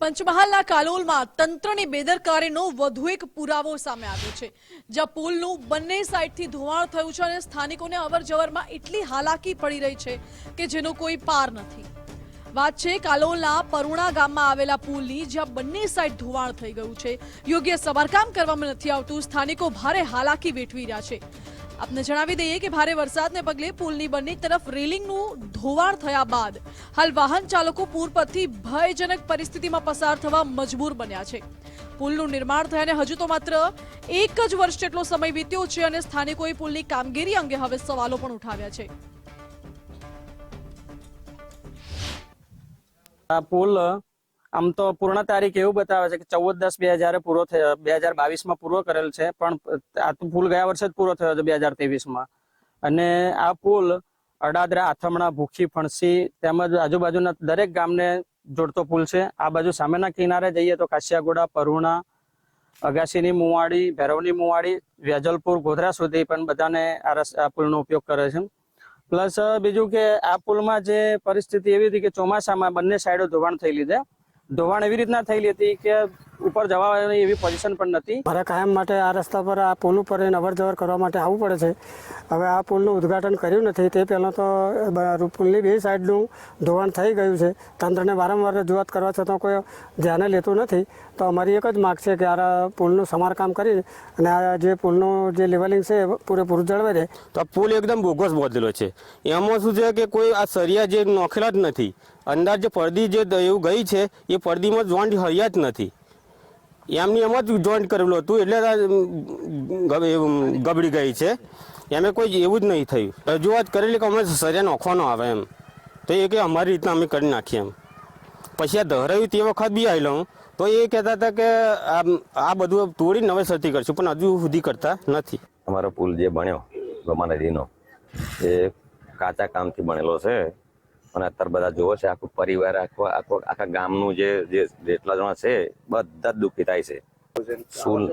પંચમહાલના કાલોલમાં તંત્રની બેદરકારીનો વધુ એક પુરાવો સામે આવ્યો છે, જ્યાં પુલનું બંને સાઈડથી ધોવાણ થયું છે અને સ્થાનિકોને અવરજવરમાં એટલી હાલાકી પડી રહી છે કે જેનો કોઈ પાર નથી. વાત છે કાલોલના પરુણા ગામમાં આવેલા પુલની, જ્યાં બંને સાઈડ ધોવાણ થઈ ગયું છે. યોગ્ય સમારકામ કરવામાં નથી આવતું, સ્થાનિકો ભારે હાલાકી વેઠવી રહ્યા છે. આપને જણાવી દઈએ કે ભારે વરસાદને પગલે પુલની બંને તરફ રેલિંગનું ધોવાણ થયા બાદ હાલ વાહન ચાલકો પૂર પરથી ભયજનક પરિસ્થિતિમાં પસાર થવા મજબૂર બન્યા છે. પુલનું નિર્માણ થયાને હજુ તો માત્ર એક જ વર્ષ જેટલો સમય વીત્યો છે અને સ્થાનિકોએ પુલની કામગીરી અંગે હવે સવાલો પણ ઉઠાવ્યા છે. આ પુલ આમ તો પૂર્ણ તારીખ એવું બતાવે છે કે ચૌદ દસ બે હજાર પૂરો થયો. બે હજાર બાવીસમાં પૂરો કરેલ છે, પણ આ તો પુલ ગયા વર્ષે જ પૂરો થયો હતો બે હજાર ત્રેવીસમાં. અને આ પુલ અડાદરા, આથમણા, ભૂખી, ફણસી તેમજ આજુબાજુના દરેક ગામને જોડતો પુલ છે. આ બાજુ સામેના કિનારે જઈએ તો કાશિયાગોડા, પરુણા, અગાસીની મુવાડી, ભૈરવની મુવાડી વેજલપુર ગોધરા સુધી પણ બધાને આ આ પુલનો ઉપયોગ કરે છે. પ્લસ બીજું કે આ પુલમાં જે પરિસ્થિતિ એવી હતી કે ચોમાસામાં બંને સાઈડો ધોવાણ થઈ લીધે. ધોવાણ એવી રીતના થયેલી હતી કે ઉપર જવાની એવી પોઝિશન પણ નથી. મારે કાયમ માટે આ રસ્તા પર આ પુલ ઉપર અવર જવર કરવા માટે આવવું પડે છે. હવે આ પુલનું ઉદ્ઘાટન કર્યું નથી. તે પહેલાં તો પુલની બે સાઈડનું ધોવાણ થઈ ગયું છે. તંત્રને વારંવાર રજૂઆત કરવા છતાં કોઈ ધ્યાને લેતું નથી. તો અમારી એક જ માગ છે કે આ પુલનું સમારકામ કરી અને આ જે પુલનું જે લેવલિંગ છે એ પૂરેપૂરું જળવાઈ રહે. તો આ પુલ એકદમ બોગસ બોધેલો છે. એમાં શું છે કે કોઈ આ સરિયા જે નોખેલા જ નથી. અંદર જે પડદી જે એવું ગઈ છે એ પડદીમાં જોઈન્ટ હરિયા જ નથી. એમની એમ જ જોઈન્ટ કરેલું હતું, એટલે ગબડી ગઈ છે. એમે કોઈ એવું જ નહીં થયું. રજૂઆત કરેલી કે અમે સરિયા નોખવાનો આવે એમ. તો એ કે અમારી રીતના અમે કરી નાખીએ એમ. પછી આ ધરાયું તે વખત બી આવેલો હું. તો એ કહેતા હતા કે આ બધું તોડી નવેસરથી કરશું, પણ હજુ સુધી કરતા નથી. અમારો પુલ જે બન્યો ગમા નદીનો એ કાચા કામથી બનેલો છે. અને અત્યારે બધા જોવો છે, આખું પરિવાર, આખો આખો આખા ગામનું જે જેટલા જણા છે, બધા જ દુઃખી થાય છે. પુલ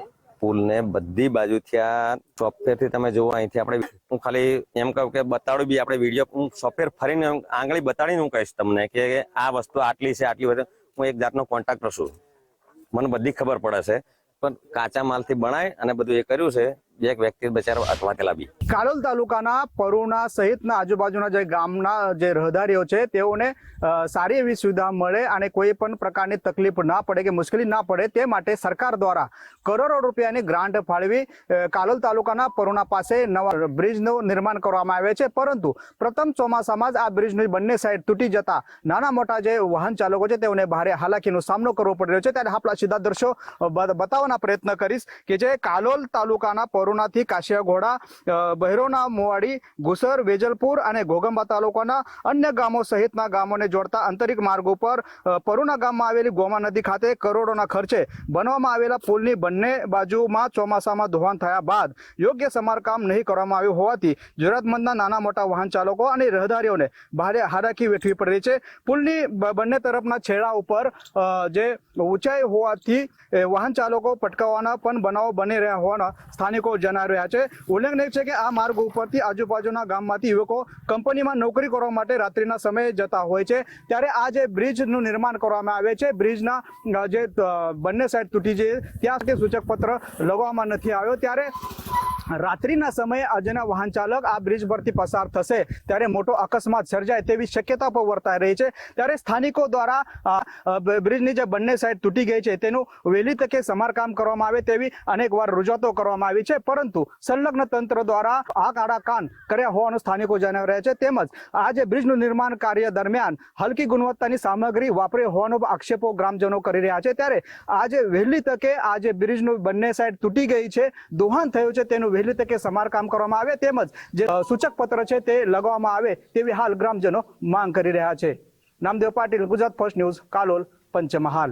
પુલને બધી બાજુથી આ ચોફેરથી તમે જુઓ, અહીંથી આપણે હું ખાલી એમ કહું કે બતાડું બી આપણે વીડિયો હું સોફ્ટવેર ફરીને આંગળી બતાડીને હું કહીશ તમને કે આ વસ્તુ આટલી છે, આટલી વસ્તુ. હું એક જાતનો કોન્ટ્રાક્ટર છું. મને બધી ખબર પડે છે. પણ કાચા માલથી બનાય અને બધું એ કર્યું છે એક વ્યક્તિ બચારા અટવાકેલા બી કાલોલ તાલુકાના પરુણા સહિતના આજુબાજુના જે ગામના જે રહદારીઓ છે, તેઓને સારી એવી સુવિધા મળે અને કોઈ પણ પ્રકારની તકલીફ ના પડે કે મુશ્કેલી ના પડે તે માટે સરકાર દ્વારા કરોડો રૂપિયાની ગ્રાન્ટ ફાળવી કાલોલ તાલુકાના પરુણા પાસે નવા બ્રિજનું નિર્માણ કરવામાં આવે છે. પરંતુ પ્રથમ ચોમાસામાં જ આ બ્રિજની બંને સાઈડ તૂટી જતા નાના મોટા જે વાહન ચાલકો છે, તેઓને ભારે હાલાકીનો સામનો કરવો પડી રહ્યો છે. ત્યારે આપણા સીધા દ્રશ્યો બતાવવાના પ્રયત્ન કરીશ કે જે કાલોલ તાલુકાના પરુણાથી કાશિયાઘોડા બહેરોના મોવાડી, ગુસર, વેજલપુર અને ઘોગંબા તાલુકાના અન્ય ગામો સહિતના ગામોને જોડતા આંતરિક માર્ગ ઉપર પરુના ગામમાં આવેલી ગોમા નદી ખાતે કરોડોના ખર્ચે બનવામાં આવેલા પુલની બંને બાજુમાં ચોમાસામાં ધોવાણ થયા બાદ યોગ્ય સમારકામ નહીં કરવામાં આવ્યું હોવાથી જરૂરતમંદના નાના મોટા વાહન ચાલકો અને રહદારીઓને ભારે હારાકી વેઠવી પડી છે. પુલની બંને તરફના છેડા ઉપર જે ઊંચાઈ હોવાથી વાહન ચાલકો પટકાવવાના પણ બનાવો બની રહ્યા હોવાના સ્થાનિકો જણાવી રહ્યા છે. ઉલ્લેખનીય છે કે આ માર્ગ ઉપરથી આજુબાજુના ગામમાંથી યુવકો કંપનીમાં નોકરી કરવા માટે રાત્રિના સમયે જતા હોય છે. ત્યારે આ જે બ્રિજનું નિર્માણ કરવામાં આવે છે, બ્રિજના જે બંને સાઈડ તૂટી છે ત્યાં સુધી સૂચક પત્ર લગાવવામાં નથી આવ્યો. ત્યારે રાત્રિના સમયે આજના વાહન ચાલક આ બ્રિજ પરથી પસાર થશે. ત્યારે મોટો અકસ્માત સર્જાય તેવી શક્યતા પણ વર્તાઈ રહી છે. ત્યારે સ્થાનિકો દ્વારા બ્રિજની જે બંને સાઈડ તૂટી ગઈ છે, તેનું વહેલી તકે સમારકામ કરવામાં આવે તેવી અનેક વાર રજૂઆતો કરવામાં આવી છે. પરંતુ સંલગ્ન તંત્ર દ્વારા આ કાળા કાન કર્યા હોવાનું સ્થાનિકો જણાવી રહ્યા છે. તેમજ આ જે બ્રિજનું નિર્માણ કાર્ય દરમિયાન હલકી ગુણવત્તાની સામગ્રી વાપરી હોવાનો આક્ષેપો ગ્રામજનો કરી રહ્યા છે. ત્યારે આજે વહેલી તકે આ જે બ્રિજનું બંને સાઈડ તૂટી ગઈ છે દોહાન થયું છે, તેનું વહેલી તકે સમારકામ કરવામાં આવે તેમજ જે સૂચક પત્ર છે તે લગાવવામાં આવે તેવી હાલ ગ્રામજનો માંગ કરી રહ્યા છે. Namdev Patil, Gujarat first news, Kalol, Panchmahal.